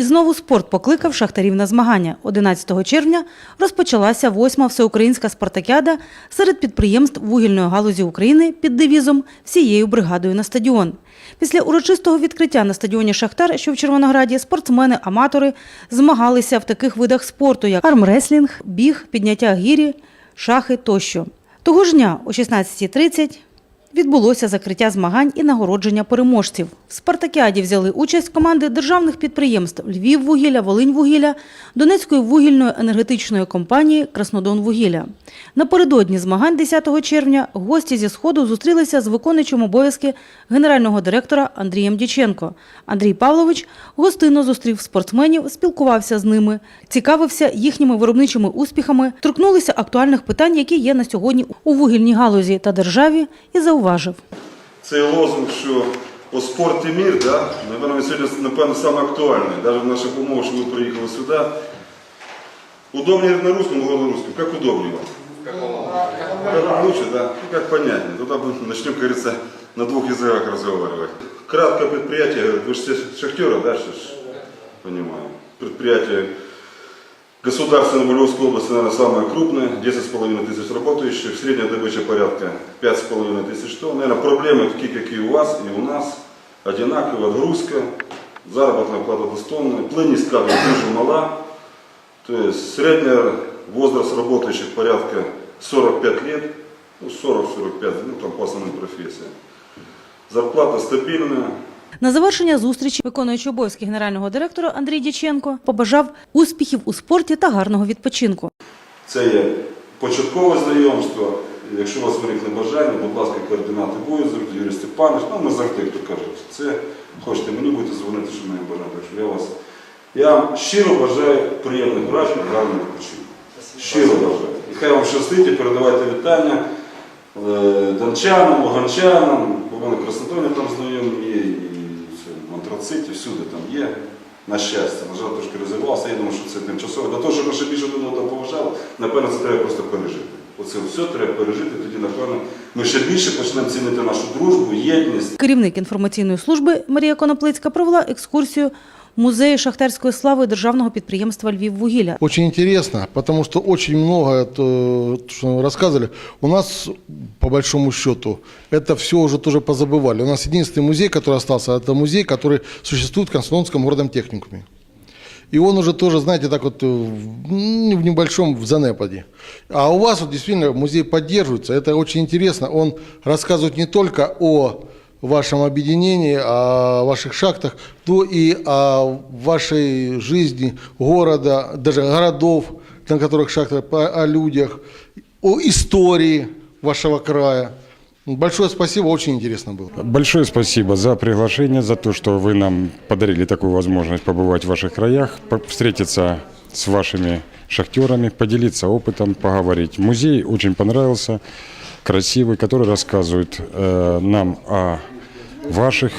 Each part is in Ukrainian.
І знову спорт покликав шахтарів на змагання. 11 червня розпочалася восьма всеукраїнська спартакіада серед підприємств вугільної галузі України під девізом «Всією бригадою на стадіон». Після урочистого відкриття на стадіоні Шахтар, що в Червонограді, спортсмени-аматори змагалися в таких видах спорту, як армреслінг, біг, підняття гірі, шахи тощо. Того ж дня о 16.30 відбулося закриття змагань і нагородження переможців. В спартакіаді взяли участь команди державних підприємств Львіввугілля, Волиньвугілля, Донецької вугільної енергетичної компанії Краснодонвугілля. Напередодні змагань 10 червня гості зі сходу зустрілися з виконуючим обов'язки генерального директора Андрієм Діченко. Андрій Павлович гостинно зустрів спортсменів, спілкувався з ними, цікавився їхніми виробничими успіхами, торкнулися актуальних питань, які є на сьогодні у вугільній галузі та державі, і зауважив. Цей лозунг, що о спорт і мір, да, напевно, він сьогодні, напевно, саме актуальний. Навіть в наших умовах, що ви приїхали сюди. Удобнее на русском, говорю на русском. Как удобнее вам? Как вам лучше, да? Ну, как понятнее. Тогда мы начнем, как говорится, на двух языках разговаривать. Краткое предприятие, говорят, вы же все шахтеры, да, что ж, понимаю. Предприятие Государственной Вольвовской области, наверное, самое крупное, 10,5 тысяч работающих, средняя добыча порядка 5,5 тысяч тонн. Наверное, проблемы такие, как и у вас, и у нас, одинаковые, отгрузка, заработная плата достойная, плынность кадров дуже мала, то есть средний возраст работающих порядка 45 лет, ну 40-45, ну там по основным профессиям. Зарплата стабильная, На завершення зустрічі виконуючий обов'язки генерального директора Андрій Діченко побажав успіхів у спорті та гарного відпочинку. Це є початкове знайомство. Якщо у вас виникне бажання, будь ласка, координати будуть завжди Юрій Степанович, ну ми завжди, хто каже, це хочете мені будете дзвонити, що мені. Що я вас я вам щиро бажаю приємних вражень, гарного відпочинку. Щиро бажаю. І хай вам щастить передавайте вітання е, дончанам, луганчанам, бо в мене Краснодоні там знайомі є, і в всюди там є. На щастя, на жаль, трошки розірвався. Я думаю, що це тимчасово. Для того, щоб ми ще більше одного одного поважали, напевно, це треба просто пережити. Оце все треба пережити, тоді, напевно, ми ще більше почнемо цінити нашу дружбу, єдність. Керівник інформаційної служби Марія Коноплицька провела екскурсію музеї шахтарської слави державного підприємства Львіввугілля. Очень интересно, потому что очень много, то, что вы рассказывали, у нас, по большому счету, это все уже тоже позабывали. У нас единственный музей, который остался, это музей, который существует в Константинском городом техникуме. И он уже тоже, знаете, так вот э, в м, в небольшом в занепаде. А у вас вот действительно музей поддерживается. Это очень интересно. Он рассказывает не только о вашем объединении, о ваших шахтах, то и о вашей жизни города, даже городов, на которых шахты, о людях, о истории вашего края. Большое спасибо, очень интересно было. Большое спасибо за приглашение, за то, что вы нам подарили такую возможность побывать в ваших краях, встретиться с вашими шахтерами, поделиться опытом, поговорить. Музей очень понравился, красивый, который рассказывает э, нам о ваших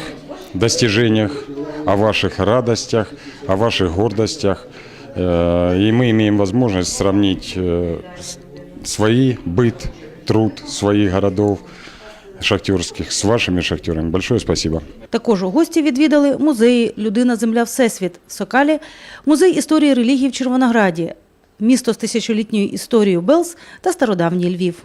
достижениях, о ваших радостях, о ваших гордостях. Э, и мы имеем возможность сравнить э, с- свои быт, труд своих городов, шахтерских с вашими шахтерами. Большое спасибо. Також гості відвідали музеї Людина, Земля, Всесвіт в Сокалі, музей історії релігії в Червонограді, місто з тисячолітньою історією Белс та стародавній Львів.